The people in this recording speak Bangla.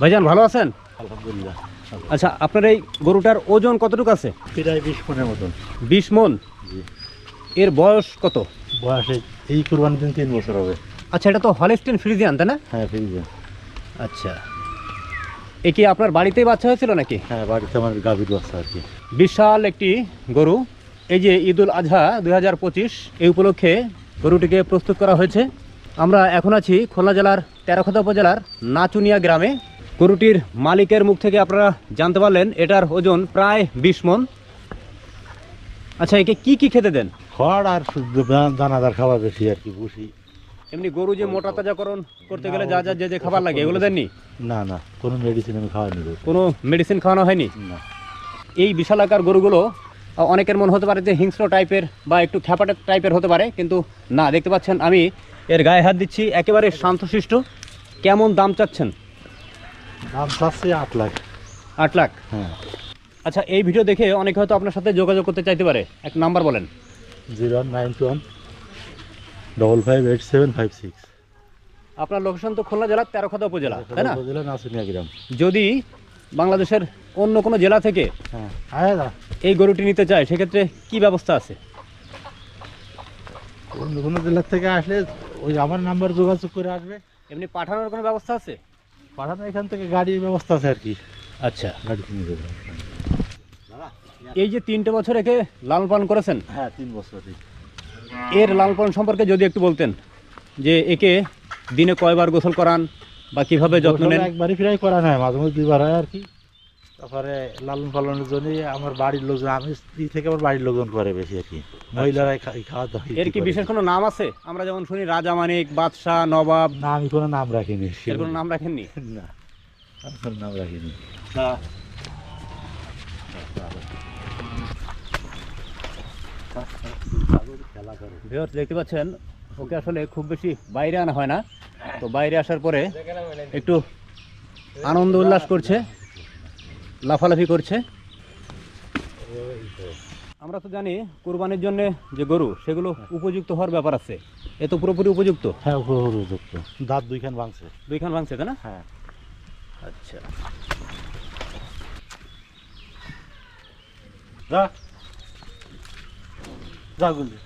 ভাইজান ভালো আছেন? আলহামদুলিল্লাহ আচ্ছা আপনার এই গরুটার ওজন কতটুকু আছে? প্রায় বিশ মনের মতন। বিশ মন? এর বয়স কত? বয়সে এই কুরবানির দিন তিন বছর হবে। আচ্ছা এটা তো হলেস্টিন ফ্রিজিয়ান তাই না? হ্যাঁ ফিরিয়ে আচ্ছা। এ কি আপনার বাড়িতেই বাচ্চা হয়েছিল নাকি? হ্যাঁ বাড়িতে আমার গাভীর বাচ্চা আর কি। বিশাল একটি গরু। এই যে ঈদুল আজহা দুই হাজার পঁচিশ এই উপলক্ষে গরুটিকে প্রস্তুত করা হয়েছে। আমরা এখন আছি খুলনা জেলার তেরোখদা উপজেলার নাচুনিয়া গ্রামে। গরুটির মালিকের মুখ থেকে আপনারা জানতে পারলেন এটার ওজন প্রায় বিশ মন। আচ্ছা একে কি কি খেতে দেন? খড় আর দানাদার খাবার বেশি আর কি বুসি এমনি গরু যে মোটা তাজাকরণ করতে গেলে যা যা যে যে খাবার লাগে এগুলো দেননি? না না কোনো মেডিসিন আমি খাওয়াইনি। কোনো মেডিসিন খাওয়ানো হয়নি? না। এই বিশাল আকার গরুগুলো অনেকের মন হতে পারে যে হিংস্র টাইপের বা একটু খ্যাপাটে টাইপের হতে পারে কিন্তু না দেখতে পাচ্ছেন আমি এর গায়ে হাত দিচ্ছি একেবারে শান্তশিষ্ট। কেমন দাম চাচ্ছেন? দাম চাচ্ছে আট লাখ। আট লাখ? হ্যাঁ। আচ্ছা এই ভিডিও দেখে অনেকে হয়তো আপনার সাথে যোগাযোগ করতে চাইতে পারে। এক নাম্বার বলেন। Zero nine two one double five eight seven five six. আপনার লোকেশন তো খুলনা জেলার তেরোখাদা উপজেলা তাই না? যদি বাংলাদেশের অন্য কোনো জেলা থেকে হ্যাঁ এই গরুটি নিতে চায় সেক্ষেত্রে কি ব্যবস্থা আছে? অন্য কোনো জেলার থেকে আসলে ওই আমার নাম্বার যোগাযোগ করে আসবে। এমনি পাঠানোর কোনো ব্যবস্থা আছে? পাঠানো এখান থেকে গাড়ির ব্যবস্থা আছে আর কি। আচ্ছা। গাড়ি কিনে দেবে। এই যে তিনটে বছর একে লাল পালন করেছেন? হ্যাঁ তিন বছর এর লাল পালন সম্পর্কে যদি একটু বলতেন যে একে দিনে কয়বার গোসল করান? বা কীভাবে যত্ন নেন? একবারই প্রায় করা নয় মাঝে মধ্যে দুইবার হয় আর কি। তারপরে লালন পালনের জন্য আমার বাড়ির লোকজন আমি স্ত্রী থেকে আমার বাড়ির লোকজন করে বেশি আর কি। মহিলারাই খা- খাওয়া দাওয়া এর কি বিশেষ কোনো নাম আছে? আমরা যেমন শুনি রাজা মানিক বাদশাহ নবাব। না আমি কোনো নাম রাখিনি। এর কোনো নাম রাখেননি? না কোনো নাম রাখিনি। খেলা করে। দেখতে পাচ্ছেন ওকে আসলে খুব বেশি বাইরে আনা হয় না। তো বাইরে আসার পরে একটু আনন্দ উল্লাস করছে লাফালাফি করছে। আমরা তো জানি কোরবানির জন্য যে গরু সেগুলো উপযুক্ত হওয়ার ব্যাপার আছে। এ তো পুরোপুরি উপযুক্ত? হ্যাঁ উপযুক্ত। দাঁত দুইখান ভাঙছে। দুইখান ভাঙছে তাই না? হ্যাঁ। আচ্ছা। যা। যা গুলি